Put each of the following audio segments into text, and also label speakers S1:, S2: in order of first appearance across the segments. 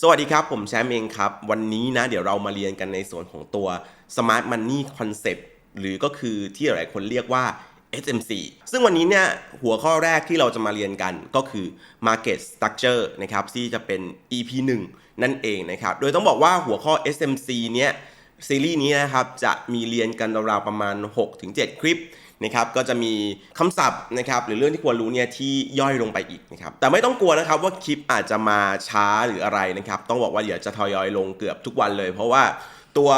S1: สวัสดีครับ ผมแชมป์เองครับ วันนี้นะ เดี๋ยวเรามาเรียนกันในส่วนของตัว Smart Money Concept หรือก็คือที่หลายคนเรียกว่า SMC ซึ่งวันนี้เนี่ยหัวข้อแรกที่เราจะมาเรียนกันก็คือ Market Structure นะครับที่จะเป็น EP 1 นั่นเองนะครับ โดยต้องบอกว่าหัวข้อ SMC เนี่ยซีรีส์นี้นะครับจะมีเรียนกันราวๆประมาณ 6-7 คลิป นะครับก็จะมีคำศัพท์นะครับหรือเรื่องที่ควรรู้เนี่ยที่ย่อยลงไปอีกนะครับแต่ไม่ต้องกลัวนะครับว่าคลิปอาจจะมาช้าหรืออะไรนะครับต้องบอกว่าเดี๋ยวจะทยอยลงเกือบทุกวันเลย เพราะว่าตัว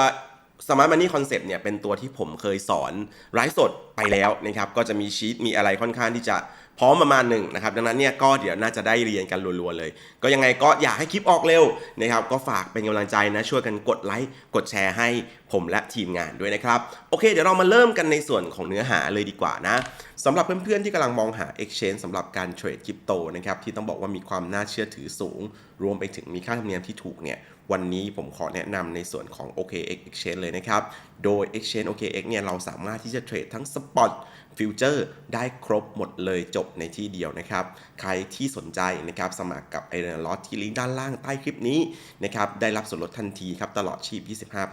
S1: สมาร์ทมันนี่คอนเซปต์เนี่ยเป็นตัวที่ผมเคยสอนไลฟ์สดไปแล้วนะครับก็จะมีชีตมีอะไรค่อนข้างที่จะ พร้อมประมาณหนึ่งนะครับดังนั้นเนี่ยก็เดี๋ยวน่าจะได้เรียนกันรัวๆเลย ก็ยังไงก็อยากให้คลิปออกเร็วนะครับก็ฝากเป็นกำลังใจนะช่วยกันกดไลค์กดแชร์ให้ผมและทีมงานด้วยนะครับ โอเค เดี๋ยวเรามาเริ่มกันในส่วนของเนื้อหาเลยดีกว่านะสำหรับเพื่อนๆที่กำลังมองหา Exchange สำหรับการเทรดคริปโตนะครับที่ต้องบอกว่ามีความน่าเชื่อถือสูง รวมไปถึงมีค่าธรรมเนียมที่ถูกเนี่ยวันนี้ผมขอแนะนำในส่วนของ OKX Exchange เลยนะครับ โดย Exchange OKX เนี่ยเราสามารถที่จะเทรดทั้ง Spot ฟิวเจอร์ได้ครบหมดเลยจบในที่เดียวนะครับ ใครที่สนใจนะครับสมัครกับไอเรนลอตที่ลิงก์ด้านล่างใต้คลิปนี้นะครับได้รับส่วนลดทันทีครับตลอดชีพ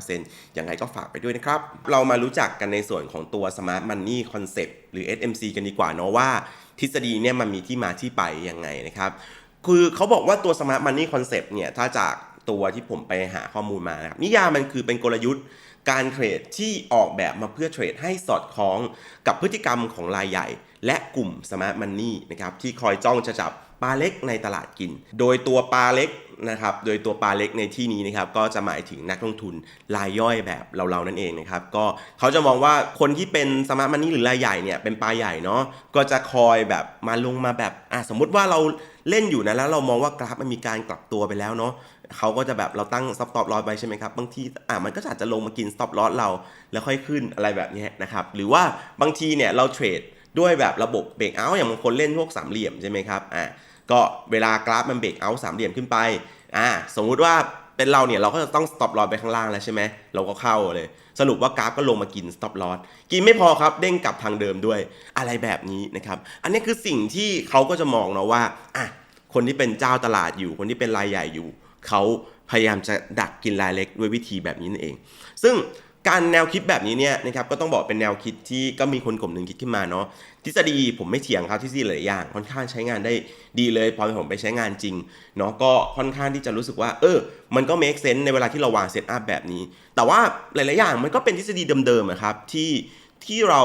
S1: 25%ยังไงก็ฝากไปด้วยนะครับ เรามารู้จักกันในส่วนของตัว Smart Money Concept หรือ SMC กันดีกว่าเนาะว่า ทฤษฎีเนี่ยมันมีที่มาที่ไปยังไงนะครับคือเขาบอกว่าตัว Smart Money Concept เนี่ยถ้าจากตัวที่ผมไปหาข้อมูลมานะครับนิยามมันคือเป็นกลยุทธ์ การเทรดที่ออกแบบมาเพื่อเทรดให้สอดคล้องกับพฤติกรรมของรายใหญ่ และกลุ่ม Smart Money นะครับที่คอยจ้องจะจับปลาเล็กในตลาดกิน โดยตัวปลาเล็กนะครับ โดยตัวปลาเล็กในที่นี้นะครับ ก็จะหมายถึงนักลงทุนรายย่อยแบบเราๆนั่นเองนะครับ ก็เขาจะมองว่าคนที่เป็น Smart Money หรือรายใหญ่เนี่ยเป็นปลาใหญ่เนาะ ก็จะคอยแบบมาลงมาแบบ อะสมมุติว่าเราเล่นอยู่นะแล้วเรามองว่ากราฟมันมีการกลับตัวไปแล้วเนาะ เขาก็จะแบบเราตั้งสต็อปลอสไปใช่ไหมครับบางทีอะมันก็อาจจะลงมากินสต็อปลอสเราแล้วค่อยขึ้นอะไรแบบนี้นะครับหรือว่าบางทีเนี่ยเราเทรดด้วยแบบระบบเบรกเอาท์อย่างบางคนเล่นพวกสามเหลี่ยมใช่ไหมครับอะก็เวลากราฟมันเบรกเอาท์สามเหลี่ยมขึ้นไปอะสมมุติว่าเป็นเราเนี่ยเราก็จะต้องสต็อปลอสไปข้างล่างแล้วใช่ไหมเราก็เข้าเลย สรุปว่ากราฟก็ลงมากินสต็อปลอสกินไม่พอครับเด้งกลับทางเดิมด้วยอะไรแบบนี้นะครับอันนี้คือสิ่งที่เขาก็จะมองเนาะว่าอะคนที่เป็นเจ้าตลาดอยู่ คนที่เป็นรายใหญ่อยู่ เขาพยายามจะดักกินรายเล็กด้วยวิธีแบบนี้นั่นเอง ซึ่งการแนวคิดแบบนี้เนี่ยนะครับก็ต้องบอกเป็นแนวคิดที่ก็มีคนกลุ่มหนึ่งคิดขึ้นมาเนาะทฤษฎีผมไม่เถียงครับทฤษฎีหลายอย่างค่อนข้างใช้งานได้ดีเลยพอผมไปใช้งานจริงเนาะก็ค่อนข้างที่จะรู้สึกว่า เออ มันก็ make sense ในเวลาที่เราวางเซตอัพแบบนี้ แต่ว่าหลาย ๆ อย่างมันก็เป็นทฤษฎีเดิมๆอะครับที่ที่เรา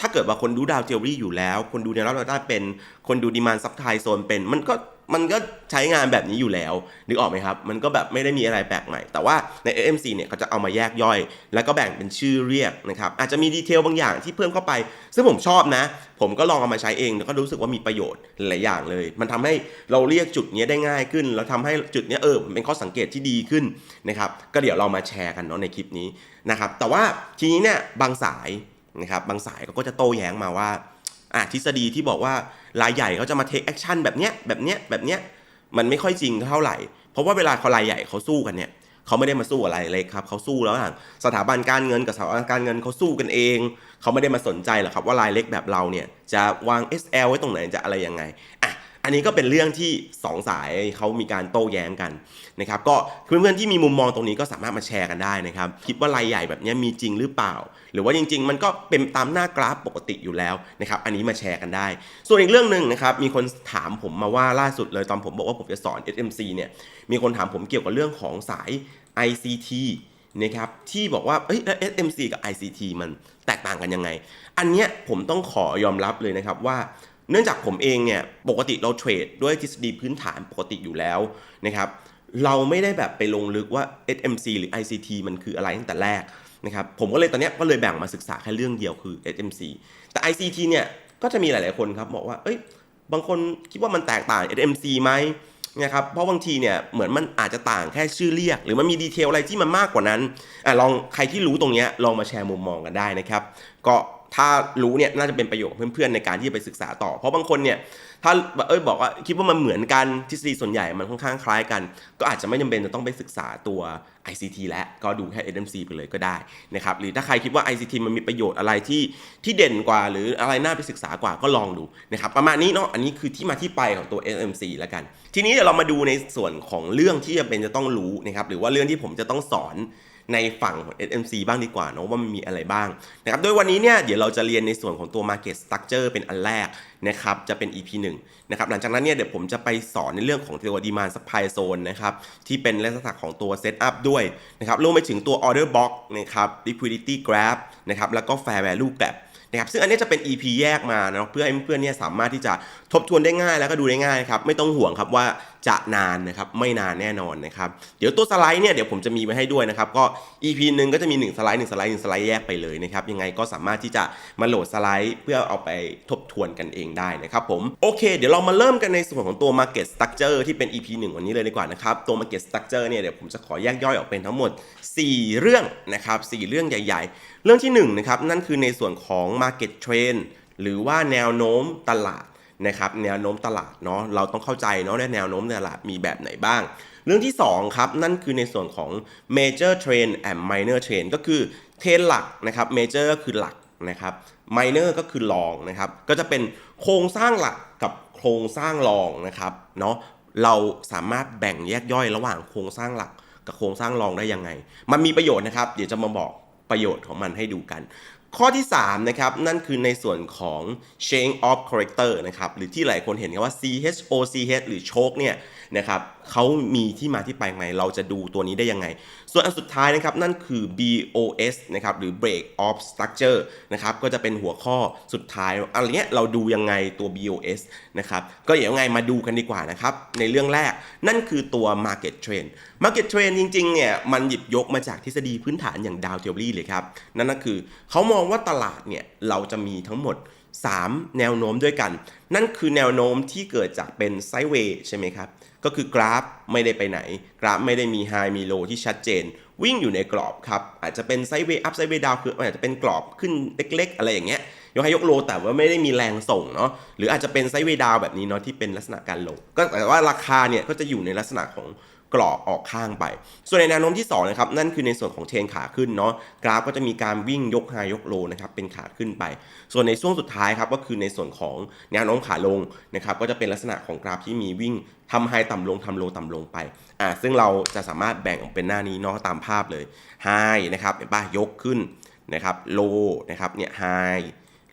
S1: ถ้าเกิดว่าคนดูดาวเทอรี่อยู่แล้ว คนดูแนวรับได้เป็นคนดูดีมานซับไทโซนเป็นมันก็ มันก็ใช้งานแบบนี้อยู่แล้ว นึกออกไหมครับ มันก็แบบไม่ได้มีอะไรแปลกใหม่ แต่ว่าใน AMC เนี่ยเขาจะเอามาแยกย่อย แล้วก็แบ่งเป็นชื่อเรียกนะครับ อาจจะมีดีเทลบางอย่างที่เพิ่มเข้าไป ซึ่งผมชอบนะ ผมก็ลองเอามาใช้เอง แล้วก็รู้สึกว่ามีประโยชน์หลายอย่างเลย มันทำให้เราเรียกจุดนี้ได้ง่ายขึ้น แล้วทำให้จุดนี้เออเป็นข้อสังเกตที่ดีขึ้นนะครับ ก็เดี๋ยวเรามาแชร์กันเนาะในคลิปนี้นะครับ แต่ว่าทีนี้เนี่ยบางสายนะครับ บางสายเขาก็จะโต้แย้งมาว่า อะทฤษฎีที่บอกว่ารายใหญ่เขาจะมาเทคแอคชั่นแบบเนี้ยแบบเนี้ยแบบเนี้ยมันไม่ค่อยจริงเท่าไหร่ เพราะว่าเวลาเขารายใหญ่เขาสู้กันเนี่ยเขาไม่ได้มาสู้อะไรเลยครับเขาสู้แล้วหลังสถาบันการเงินกับสถาบันการเงินเขาสู้กันเอง เขาไม่ได้มาสนใจหรอกครับว่ารายเล็กแบบเราเนี่ยจะวาง SL ไว้ตรงไหนจะอะไรยังไง อันนี้ก็เป็นเรื่องที่สองสายเขามีการโต้แย้งกันนะครับก็เพื่อนๆที่มีมุมมองตรงนี้ก็สามารถมาแชร์กันได้นะครับคิดว่ารายใหญ่แบบนี้มีจริงหรือเปล่า หรือว่าจริง ๆ มันก็เป็นตามหน้ากราฟปกติอยู่แล้วนะครับอันนี้มาแชร์กันได้ ส่วนอีกเรื่องหนึ่งนะครับมีคนถามผมมาว่าล่าสุดเลยตอนผมบอกว่าผมจะสอน SMC เนี่ยมีคนถามผมเกี่ยวกับเรื่องของสาย ICT นะครับที่บอกว่าเอ้ยแล้ว SMC กับ ICT มันแตกต่างกันยังไง อันเนี้ยผมต้องขอยอมรับเลยนะครับว่า เนื่องจากผมเองเนี่ยปกติเราเทรดด้วยทฤษฎีพื้นฐานปกติอยู่แล้วนะครับเราไม่ได้แบบไปลงลึกว่า SMC หรือ ICT มันคืออะไรตั้งแต่แรกนะครับผมก็เลยตอนนี้ก็เลยแบ่งมาศึกษาแค่เรื่องเดียวคือ SMC แต่ ICT เนี่ยก็จะมีหลาย ๆคนครับบอกว่าเอ้ยบางคนคิดว่ามันแตกต่าง SMC ไหมนะครับเพราะบางทีเนี่ยเหมือนมันอาจจะต่างแค่ชื่อเรียก หรือมันมีดีเทลอะไรที่มันมากกว่านั้นอะลองใครที่รู้ตรงนี้ลองมาแชร์มุมมองกันได้นะครับ ก็ ถ้ารู้เนี่ยน่าจะเป็นประโยชน์กับเพื่อนๆในการที่จะไปศึกษาต่อ เพราะบางคนเนี่ยถ้าเอ้ยบอกว่าคิดว่ามันเหมือนกันทฤษฎีส่วนใหญ่มันค่อนข้างคล้ายกัน ก็อาจจะไม่จำเป็นจะต้องไปศึกษาตัว ICT และก็ดูแค่ SMC ไปเลยก็ได้นะครับหรือถ้าใครคิดว่า ICT มันมีประโยชน์อะไรที่ที่เด่นกว่า หรืออะไรน่าไปศึกษากว่าก็ลองดูนะครับประมาณนี้เนาะอันนี้คือที่มาที่ไปของตัว SMC แล้วกัน ทีนี้เดี๋ยวเรามาดูในส่วนของเรื่องที่จำเป็นจะต้องรู้นะครับหรือว่าเรื่องที่ผมจะต้องสอน ในฝั่งของ SMC บ้างดีกว่าเนาะว่ามันมีอะไรบ้างนะครับโดยวันนี้เนี่ยเดี๋ยวเราจะเรียนในส่วนของตัว Market Structure เป็นอันแรกนะครับจะเป็น EP 1นะครับหลังจากนั้นเนี่ยเดี๋ยวผมจะไปสอนในเรื่องของตัว Demand Supply Zone นะครับที่เป็นลักษณะของตัว Setup ด้วยนะครับรวมไปถึงตัว Order Box นะครับ Liquidity Graph นะครับแล้วก็ Fair Value Gap นะครับซึ่งอันนี้จะเป็น EP แยกมาเนาะเพื่อให้เพื่อนเนี่ยสามารถที่จะทบทวนได้ง่ายแล้วก็ดูได้ง่ายครับไม่ต้องห่วงครับว่าจะนานนะครับไม่นานแน่นอนนะครับเดี๋ยวตัวสไลด์เนี่ยเดี๋ยวผมจะมีไว้ให้ด้วยนะครับก็ EP หนึ่งก็จะมี 1 สไลด์1สไลด์1สไลด์แยกไปเลยนะครับยังไงก็สามารถที่จะมาโหลดสไลด์ เพื่อเอาไปทบทวนกันเองได้นะครับผมโอเค เดี๋ยวเรามาเริ่มกันในส่วนของตัว Market Structure ที่เป็น EP 1 วันนี้เลยดีกว่านะครับตัว Market Structure เนี่ยเดี๋ยวผมจะขอแยกย่อยออกเป็นทั้งหมด 4 เรื่องนะครับ4เรื่องใหญ่ ๆ เรื่องที่1นะครับนั่นคือในส่วนของ Market Trend หรือว่าแนวโน้มตลาดนะครับแนวโน้มตลาดเนาะเราต้องเข้าใจเนาะในแนวโน้มตลาดมีแบบไหนบ้าง เรื่องที่ 2 ครับ นั่นคือในส่วนของ major trend and minor trend ก็คือเทรนหลักนะครับ major ก็คือหลักนะครับ minor ก็คือรองนะครับ ก็จะเป็นโครงสร้างหลักกับโครงสร้างรองนะครับเนาะเราสามารถแบ่งแยกย่อยระหว่างโครงสร้างหลักกับโครงสร้างรองได้ยังไง มันมีประโยชน์นะครับ เดี๋ยวจะมาบอกประโยชน์ของมันให้ดูกันข้อที่3นะครับนั่นคือในส่วนของ change of character นะครับหรือที่หลายคนเห็นกันว่า CHOCH หรือ choke เนี่ยนะครับเขามีที่มาที่ไปไงเราจะดูตัวนี้ได้ยังไง ส่วนอันสุดท้ายนะครับนั่นคือ BOS นะครับหรือ break of structure นะครับก็จะเป็นหัวข้อสุดท้ายอะไรเงี้ยเราดูยังไงตัว BOS นะครับก็เดี๋ยวยังไงมาดูกันดีกว่านะครับในเรื่องแรกนั่นคือตัว market trend market trend จริงๆเนี่ยมันหยิบยกมาจากทฤษฎีพื้นฐานอย่างดาวเทอรี่เลยครับนั่นก็คือเขามององว่าตลาดเนี่ยเราจะมีทั้งหมด 3 แนวโน้มด้วยกัน นั่นคือแนวโน้มที่เกิดจากเป็นไซด์เวย์ใช่ไหมครับ ก็คือกราฟไม่ได้ไปไหน กราฟไม่ได้มีไฮมีโลที่ชัดเจน วิ่งอยู่ในกรอบครับ อาจจะเป็นไซด์เวย์อัพไซด์เวย์ดาวคืออาจจะเป็นกรอบขึ้นเล็ก ๆ อะไรอย่างเงี้ยยกให้ยกโลแต่ว่าไม่ได้มีแรงส่งเนาะหรืออาจจะเป็นไซด์เวย์ดาวแบบนี้เนาะที่เป็นลักษณะการลงก็แต่ว่าราคาเนี่ยก็จะอยู่ในลักษณะของ กรอบออกข้างไป ส่วนในแนวโน้มที่2นะครับนั่นคือในส่วนของเทรนขาขึ้นเนาะกราฟก็จะมีการวิ่งยกไฮยกโลนะครับเป็นขาขึ้นไป ส่วนในช่วงสุดท้ายครับก็คือในส่วนของแนวโน้มขาลงนะครับก็จะเป็นลักษณะของกราฟที่มีวิ่งทำไฮต่ำลงทำโลต่ำลงไปอ่าซึ่งเราจะสามารถแบ่งออกเป็นหน้านี้เนาะตามภาพเลยไฮนะครับเห็นปะยกขึ้นนะครับโลนะครับเนี่ยไฮ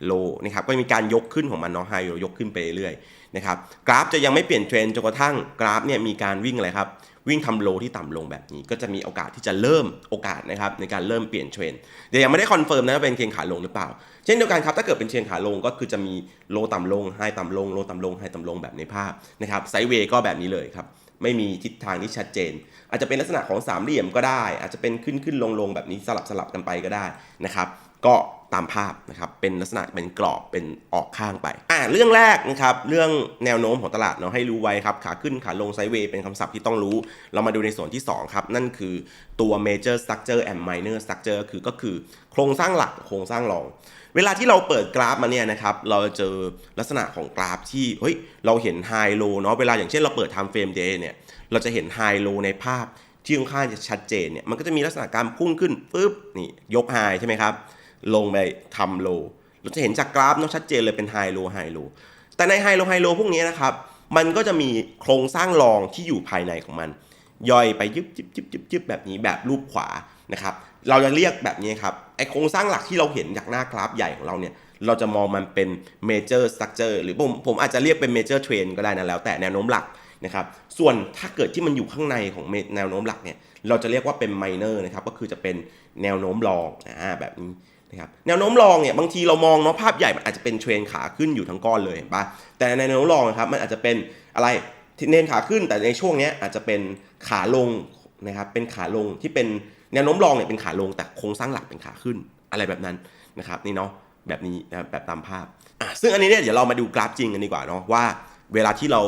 S1: โลนะครับก็มีการยกขึ้นของมันเนาะไฮโลยกขึ้นไปเรื่อยๆนะครับกราฟจะยังไม่เปลี่ยนเทรนจนกระทั่งกราฟเนี่ยมีการวิ่งอะไรครับวิ่งทำโลที่ต่ำลงแบบนี้ ก็จะมีโอกาสที่จะเริ่มโอกาสนะครับในการเริ่มเปลี่ยนเทรนเดี๋ยวยังไม่ได้คอนเฟิร์มนะว่าเป็นเทรนขาลงหรือเปล่า เช่นเดียวกันครับถ้าเกิดเป็นเทรนขาลงก็คือจะมีโลต่ำลงไฮต่ำลงโลต่ำลงไฮต่ำลงแบบในภาพนะครับไซด์เวย์ก็แบบนี้เลยครับ ไม่มีทิศทางที่ชัดเจน อาจจะเป็นลักษณะของสามเหลี่ยมก็ได้ อาจจะเป็นขึ้นขึ้นลงลงแบบนี้สลับสลับกันไปก็ได้นะครับ ก็ตามภาพนะครับเป็นลักษณะเป็นกรอบเป็นออกข้างไปอ่าเรื่องแรกนะครับเรื่องแนวโน้มของตลาดเนาะให้รู้ไว้ครับขาขึ้นขาลงไซเวย์เป็นคำศัพท์ที่ต้องรู้ เรามาดูในส่วนที่ 2 ครับ นั่นคือตัว major structure and minor structure คือก็คือโครงสร้างหลักโครงสร้างรอง เวลาที่เราเปิดกราฟมาเนี่ยนะครับ เราจะเจอลักษณะของกราฟที่ เฮ้ย เราเห็นไฮโลเนาะ เวลาอย่างเช่นเราเปิด time frame day เนี่ย เราจะเห็นไฮโลในภาพที่ค่อนข้างจะชัดเจนเนี่ย มันก็จะมีลักษณะการพุ่งขึ้นปึ๊บ นี่ ยกไฮใช่ไหมครับ ลงไปทำโล เราจะเห็นจากกราฟเนาะชัดเจนเลยเป็นไฮโลไฮโล แต่ในไฮโลไฮโลพวกนี้นะครับ มันก็จะมีโครงสร้างรองที่อยู่ภายในของมัน ย่อยไปยึบยึบยึบยึบยึบแบบนี้แบบรูปขวานะครับ เราจะเรียกแบบนี้ครับไอโครงสร้างหลักที่เราเห็นจากหน้ากราฟใหญ่ของเราเนี่ยเราจะมองมันเป็น major structure หรือผมผมอาจจะเรียกเป็น major trend ก็ได้นะแล้วแต่แนวโน้มหลักนะครับส่วนถ้าเกิดที่มันอยู่ข้างในของแนวโน้มหลักเนี่ยเราจะเรียกว่าเป็น minor นะครับก็คือจะเป็นแนวโน้มรองอ่าแบบนี้นะครับแนวโน้มรองเนี่ยบางทีเรามองเนาะภาพใหญ่มันอาจจะเป็นเทรนขาขึ้นอยู่ทั้งก้อนเลยเห็นปะแต่ในแนวโน้มรองนะครับมันอาจจะเป็นอะไรทเน้นขาขึ้นแต่ในช่วงเนี้ยอาจจะเป็นขาลงนะครับเป็นขาลงที่เป็น แนวโน้มรองเนี่ยเป็นขาลงแต่โครงสร้างหลักเป็นขาขึ้น อะไรแบบนั้นนะครับนี่เนาะแบบนี้นะแบบตามภาพอะซึ่งอันนี้เนี่ยเดี๋ยวเรามาดูกราฟจริงกันดีกว่าเนาะว่า เวลาที่เรา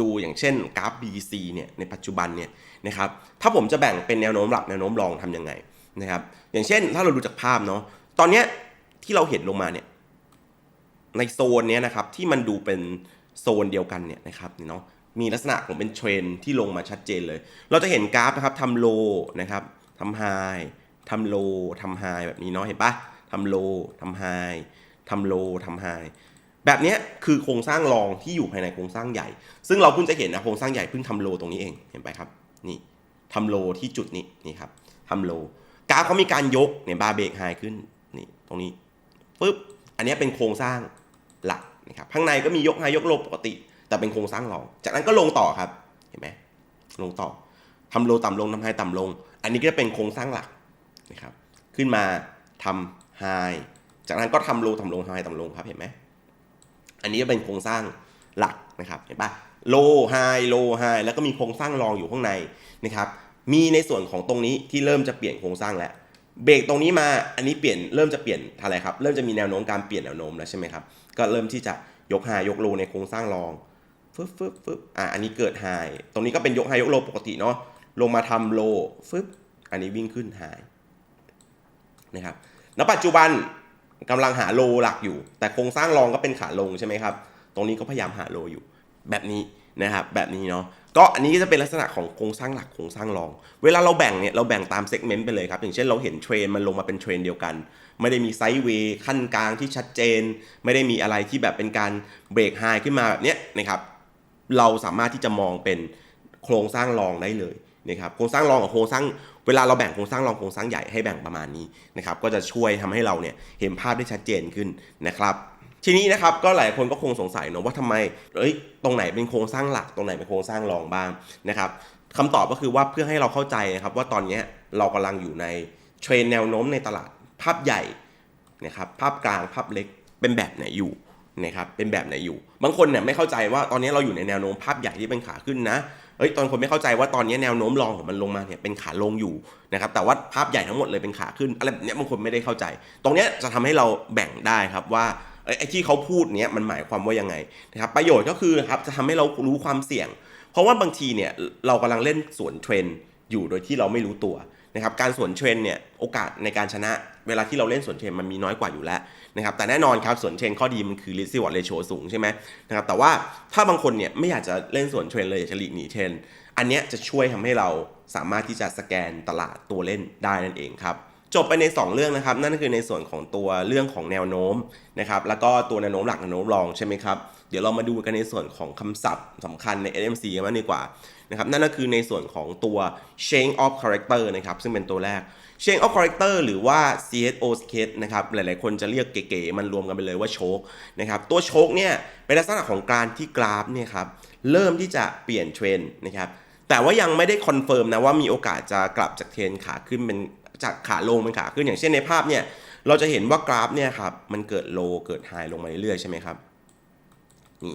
S1: ดูอย่างเช่นกราฟ BC เนี่ยในปัจจุบันเนี่ยนะครับถ้าผมจะแบ่งเป็นแนวโน้มหลักแนวโน้มรองทำยังไงนะครับอย่างเช่นถ้าเราดูจากภาพเนาะตอนเนี้ยที่เราเห็นลงมาเนี่ยในโซนเนี้ยนะครับที่มันดูเป็นโซนเดียวกันเนี่ยนะครับเนาะมีลักษณะของเป็นเทรนที่ลงมาชัดเจนเลย เราจะเห็นกราฟนะครับทำโลนะครับ ทำไฮทำโลทำไฮแบบนี้เนาะเห็นปะทำโลทำไฮทำโลทำไฮแบบนี้คือโครงสร้างรองที่อยู่ภายในโครงสร้างใหญ่ ซึ่งเราเพิ่งจะเห็นนะโครงสร้างใหญ่เพิ่งทำโลตรงนี้เองเห็นไปครับนี่ทำโลที่จุดนี้นี่ครับทำโลกราฟเขามีการยกเนี่ยบาเบรกไฮขึ้นนี่ตรงนี้ปึ๊บอันนี้เป็นโครงสร้างหลักนะครับข้างในก็มียกไฮยกโลปกติ แต่เป็นโครงสร้างรอง จากนั้นก็ลงต่อครับเห็นไหมลงต่อทำโลต่ำลงทำไฮต่ำลง อันนี้ก็จะเป็นโครงสร้างหลักนะครับ ขึ้นมาทำไฮจากนั้นก็ทำโลต่ำลงทำไฮต่ำลงครับเห็นไหมอันนี้ก็เป็นโครงสร้างหลักนะครับเห็นปะโลไฮโลไฮแล้วก็มีโครงสร้างรองอยู่ข้างในนะครับมีในส่วนของตรงนี้ที่เริ่มจะเปลี่ยนโครงสร้างแล้วเบรกตรงนี้มาอันนี้เปลี่ยนเริ่มจะเปลี่ยนอะไรครับเริ่มจะมีแนวโน้มการเปลี่ยนแนวโน้มแล้วใช่ไหมครับก็เริ่มที่จะยกไฮยกโลในโครงสร้างรองฟึบฟึบฟึบอะอันนี้เกิดไฮตรงนี้ก็เป็นยกไฮยกโลปกติเนาะ ลงมาทำโลฟึบอันนี้วิ่งขึ้นไฮนะครับณปัจจุบันกำลังหาโลหลักอยู่ แต่โครงสร้างรองก็เป็นขาลงใช่ไหมครับ ตรงนี้ก็พยายามหาโลอยู่ แบบนี้นะครับ แบบนี้เนาะก็อันนี้ก็จะเป็นลักษณะของโครงสร้างหลักโครงสร้างรอง เวลาเราแบ่งเนี่ยเราแบ่งตามเซกเมนต์ไปเลยครับ อย่างเช่นเราเห็นเทรนมันลงมาเป็นเทรนเดียวกัน ไม่ได้มีไซด์เวย์ขั้นกลางที่ชัดเจน ไม่ได้มีอะไรที่แบบเป็นการเบรกไฮขึ้นมาแบบเนี้ยนะครับ เราสามารถที่จะมองเป็นโครงสร้างรองได้เลย นะครับโครงสร้างรองกับโครงสร้างเวลาเราแบ่งโครงสร้างรองโครงสร้างใหญ่ให้แบ่งประมาณนี้นะครับก็จะช่วยทำให้เราเนี่ยเห็นภาพได้ชัดเจนขึ้นนะครับทีนี้นะครับก็หลายคนก็คงสงสัยเนอะว่าทำไมเอ้ยตรงไหนเป็นโครงสร้างหลัก ตรงไหนเป็นโครงสร้างรองบ้างนะครับคำตอบก็คือว่าเพื่อให้เราเข้าใจนะครับว่าตอนนี้เรากำลังอยู่ในเทรนแนวโน้มในตลาดภาพใหญ่นะครับภาพกลางภาพเล็กเป็นแบบไหนอยู่นะครับเป็นแบบไหนอยู่ บางคนเนี่ยไม่เข้าใจว่าตอนนี้เราอยู่ในแนวโน้มภาพใหญ่ที่เป็นขาขึ้นนะ เอ้ยตอนคนไม่เข้าใจว่าตอนนี้แนวโน้มรองของมันลงมาเนี่ยเป็นขาลงอยู่นะครับแต่ว่าภาพใหญ่ทั้งหมดเลยเป็นขาขึ้นอะไรแบบเนี้ยบางคนไม่ได้เข้าใจ ตรงนี้จะทำให้เราแบ่งได้ครับว่าไอ้ที่เขาพูดเนี้ยมันหมายความว่ายังไงนะครับประโยชน์ก็คือครับจะทำให้เรารู้ความเสี่ยง เพราะว่าบางทีเนี่ยเรากำลังเล่นสวนเทรนด์อยู่โดยที่เราไม่รู้ตัว นะครับการสวนเทรนเนี่ยโอกาสในการชนะเวลาที่เราเล่นสวนเทรนมันมีน้อยกว่าอยู่แล้วนะครับแต่แน่นอนครับสวนเทรนข้อดีมันคือ risk reward ratio สูงใช่ไหมนะครับแต่ว่าถ้าบางคนเนี่ยไม่อยากจะเล่นสวนเทรนเลยอยากจะหลีกหนีเทรนอันเนี้ยจะช่วยทำให้เราสามารถที่จะสแกนตลาดตัวเล่นได้นั่นเองครับจบไปใน 2 เรื่องนะครับ นั่นก็คือในส่วนของตัวเรื่องของแนวโน้มนะครับแล้วก็ตัวแนวโน้มหลักแนวโน้มรองใช่ไหมครับ เดี๋ยวเรามาดูกันในส่วนของคำศัพท์สำคัญใน SMC กันบ้างดีกว่านะครับนั่นก็คือในส่วนของตัว change of character นะครับซึ่งเป็นตัวแรก change of character หรือว่า CHO sketch นะครับหลายๆ คนจะเรียกเก๋ๆมันรวมกันไปเลยว่าโชคนะครับตัวโชคเนี่ยเป็นลักษณะของการที่กราฟเนี่ยครับเริ่มที่จะเปลี่ยนเทรนนะครับแต่ว่ายังไม่ได้คอนเฟิร์มนะว่ามีโอกาสจะกลับจากเทรนขาขึ้นเป็นจากขาลงเป็นขาขึ้นอย่างเช่นในภาพเนี่ยเราจะเห็นว่ากราฟเนี่ยครับมันเกิดโลเกิดไฮลงมาเรื่อยๆใช่ไหมครับ นี่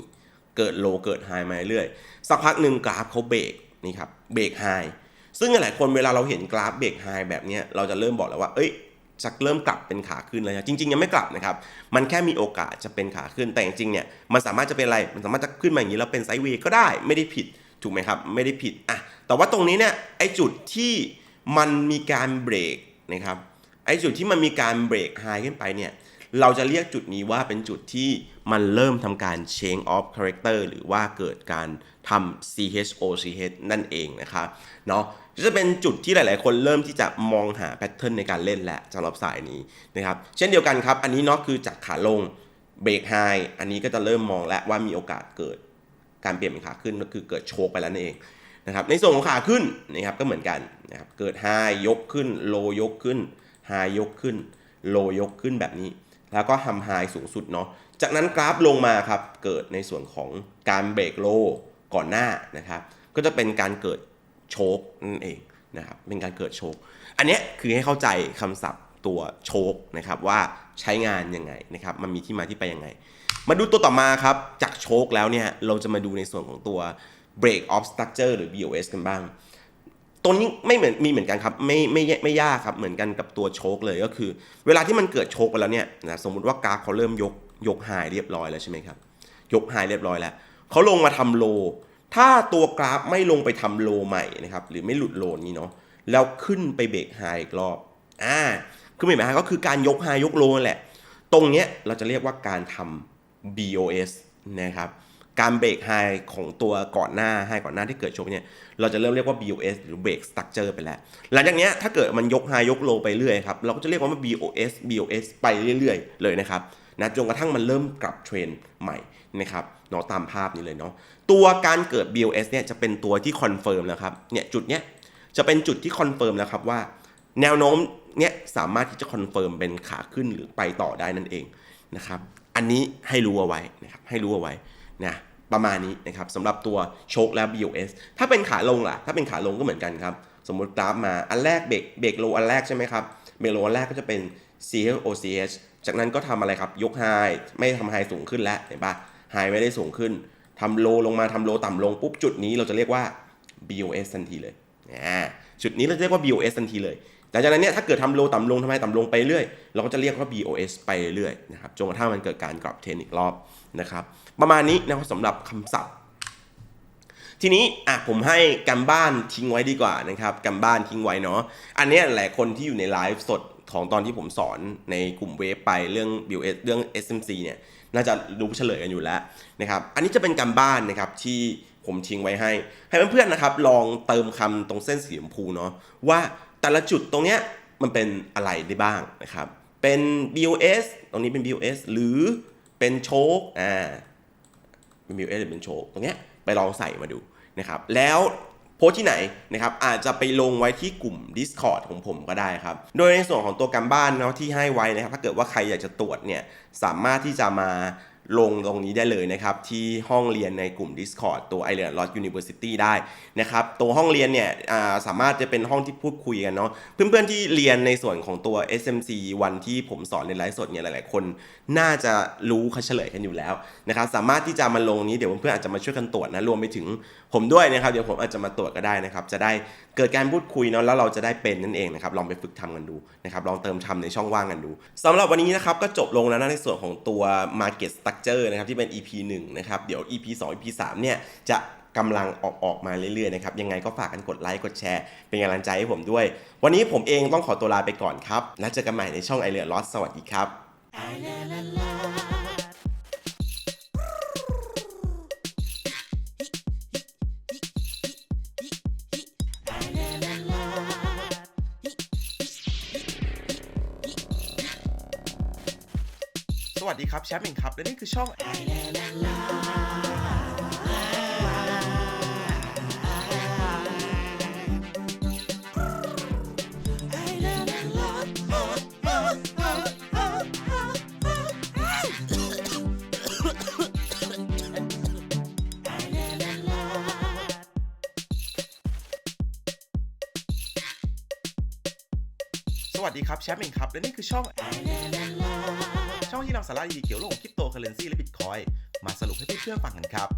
S1: เกิดโลเกิดไฮมาเรื่อยสักพักหนึ่งกราฟเขาเบรกนี่ครับเบรกไฮซึ่งหลายคนเวลาเราเห็นกราฟเบรกไฮแบบนี้เราจะเริ่มบอกแล้วว่าเอ้ยจะเริ่มกลับเป็นขาขึ้นแล้วนะจริง ๆ ยังไม่กลับนะครับ มันแค่มีโอกาสจะเป็นขาขึ้นแต่จริงๆเนี่ยมันสามารถจะเป็นอะไรมันสามารถจะขึ้นมาอย่างนี้แล้วเป็นไซด์เวย์ก็ได้ไม่ได้ผิดถูกไหมครับไม่ได้ผิดอะแต่ว่าตรงนี้เนี่ยไอจุดที่มันมีการเบรกนะครับไอจุดที่มันมีการเบรกไฮขึ้นไปเนี่ย เราจะเรียกจุดนี้ว่าเป็นจุดที่มันเริ่มทำการ change of character หรือว่าเกิดการทำ CHOCH นั่นเองนะครับเนาะจะเป็นจุดที่หลาย ๆ คนเริ่มที่จะมองหาแพทเทิร์นในการเล่นแหละสำหรับสายนี้นะครับ เช่นเดียวกันครับ อันนี้เนาะคือจากขาลงเบรกไฮอันนี้ก็จะเริ่มมองแล้วว่ามีโอกาสเกิดการเปลี่ยนเป็นขาขึ้นก็คือเกิดโชกไปแล้วนั่นเองนะครับในส่วนของขาขึ้นนะครับก็เหมือนกันนะครับเกิดไฮยกขึ้นโลยกขึ้นไฮยกขึ้นโลยกขึ้นแบบนี้ แล้วก็ทำไฮสูงสุดเนาะ จากนั้นกราฟลงมาครับเกิดในส่วนของการเบรกโลก่อนหน้านะครับ ก็จะเป็นการเกิดโชกนั่นเองนะครับ เป็นการเกิดโชกอันนี้คือให้เข้าใจคำศัพท์ตัวโชกนะครับว่าใช้งานยังไงนะครับ มันมีที่มาที่ไปยังไง มาดูตัวต่อมาครับ จากโชคแล้วเนี่ยเราจะมาดูในส่วนของตัว break of structure หรือ BOS กันบ้าง ตัวนี้ไม่เหมือนมีเหมือนกันครับไม่ไม่ไม่ยากครับเหมือนกันกับตัวโชคเลยก็คือ เวลาที่มันเกิดโชคไปแล้วเนี่ยนะสมมุติว่ากราฟเขาเริ่มยกยกไฮเรียบร้อยแล้วใช่ไหมครับยกไฮเรียบร้อยแล้วเขาลงมาทำโล ถ้าตัวกราฟไม่ลงไปทำโลใหม่นะครับหรือไม่หลุดโลนี้เนาะแล้วขึ้นไปเบรกไฮอีกรอบอ่าคือหมายความก็คือการยกไฮยกโลนั่นแหละ ตรงเนี้ยเราจะเรียกว่าการทำ BOS นะครับ การเบรกไฮของตัวก่อนหน้าไฮก่อนหน้าที่เกิดชกเนี่ยเราจะเริ่มเรียกว่า BOS หรือ Break Structure ไปแล้ว หลังจากนี้ถ้าเกิดมันยกไฮยกโลไปเรื่อยครับเราก็จะเรียกว่ามัน BOS BOS ไปเรื่อยๆ เลยนะครับนะจนกระทั่งมันเริ่มกลับเทรนใหม่นะครับเนาะตามภาพนี้เลยเนาะตัวการเกิด BOS เนี่ยจะเป็นตัวที่คอนเฟิร์มแล้วครับเนี่ยจุดเนี้ยจะเป็นจุดที่คอนเฟิร์มแล้วครับว่า แนวโน้มเนี่ยสามารถที่จะคอนเฟิร์มเป็นขาขึ้นหรือไปต่อได้นั่นเองนะครับอันนี้ให้รู้เอาไว้นะครับให้รู้เอาไว้ นะประมาณนี้นะครับสำหรับตัวโชคและ BOS ถ้าเป็นขาลงล่ะ ถ้าเป็นขาลงก็เหมือนกันครับ สมมติกราฟมาอันแรกเบรกเบรกโลอันแรกใช่ไหมครับเบรกโลอันแรกก็จะเป็น CHOCH จากนั้นก็ทำอะไรครับ ยกไฮไม่ทำไฮสูงขึ้นแล้วเห็นปะไฮไม่ได้สูงขึ้นทำโลลงมาทำโลต่ำลงปุ๊บจุดนี้เราจะเรียกว่า BOS ทันทีเลยอ่าจุดนี้เราจะเรียกว่า BOS ทันทีเลย หลังจากนั้นเนี่ยถ้าเกิดทำโลต่ำลงทำไมต่ำลงไปเรื่อยเราก็จะเรียกว่า BOS ไปเรื่อยนะครับจนกระทั่งมันเกิดการกลับเทนอีกรอบนะครับประมาณนี้นะครับสำหรับคำศัพท์ทีนี้อะผมให้กันบ้านทิ้งไว้ดีกว่านะครับกันบ้านทิ้งไว้เนาะอันนี้หลายคนที่อยู่ในไลฟ์สดของตอนที่ผมสอนในกลุ่มเวฟไปเรื่อง BOS เรื่อง SMC เนี่ยน่าจะรู้เฉลยกันอยู่แล้วนะครับอันนี้จะเป็นกันบ้านนะครับที่ผมทิ้งไว้ให้ ให้เพื่อนๆนะครับ ลองเติมคำตรงเส้นสีชมพูเนาะว่า แต่ละจุดตรงเนี้ยมันเป็นอะไรได้บ้างนะครับ เป็น BOS ตรงนี้เป็น BOS หรือเป็นโชคอ่าเป็น BOS หรือเป็นโชคตรงเนี้ยไปลองใส่มาดูนะครับ แล้วโพสที่ไหนนะครับอาจจะไปลงไว้ที่กลุ่ม Discord ของผมก็ได้ครับ โดยในส่วนของตัวการบ้านเนาะที่ให้ไว้นะครับ ถ้าเกิดว่าใครอยากจะตรวจเนี่ยสามารถที่จะมา ลงตรงนี้ได้เลยนะครับ ที่ห้องเรียนในกลุ่ม Discord ตัว i l e n Lot University ได้นะครับ ตัวห้องเรียนเนี่ยสามารถจะเป็นห้องที่พูดคุยกันเนาะเพื่อนๆที่เรียนในส่วนของตัว SMC วันที่ผมสอนในไลฟ์สดเนี่ยหลายๆ คนน่าจะรู้เขาเฉลยกันอยู่แล้วนะครับ สามารถที่จะมาลงนี้เดี๋ยวเพื่อนๆอาจจะมาช่วยกันตรวจนะรวมไปถึง ผมด้วยนะครับเดี๋ยวผมอาจจะมาตรวจก็ได้นะครับจะได้เกิดการพูดคุยเนาะแล้วเราจะได้เป็นนั่นเองนะครับลองไปฝึกทำกันดูนะครับลองเติมทำในช่องว่างกันดูสำหรับวันนี้นะครับก็จบลงแล้วนะในส่วนของตัว Market Structure นะครับที่เป็น EP 1นะครับเดี๋ยว EP 2 EP 3เนี่ยจะกำลังออกออกมาเรื่อยๆนะครับยังไงก็ฝากกันกดไลค์กดแชร์ เป็นกำลังใจให้ผมด้วย วันนี้ผมเองต้องขอตัวลาไปก่อนครับแล้วเจอกันใหม่ในช่องไอเลือลอสสวัสดีครับ สวัสดีครับแชมป์เองครับ และนี่คือช่อง สวัสดีครับแชมป์เองครับ และนี่คือช่องช่อง ที่นำสาระดีเกี่ยวกับคริปโตเคอเรนซีและบิตคอยมาสรุปให้เพื่อนๆฟังกันครับ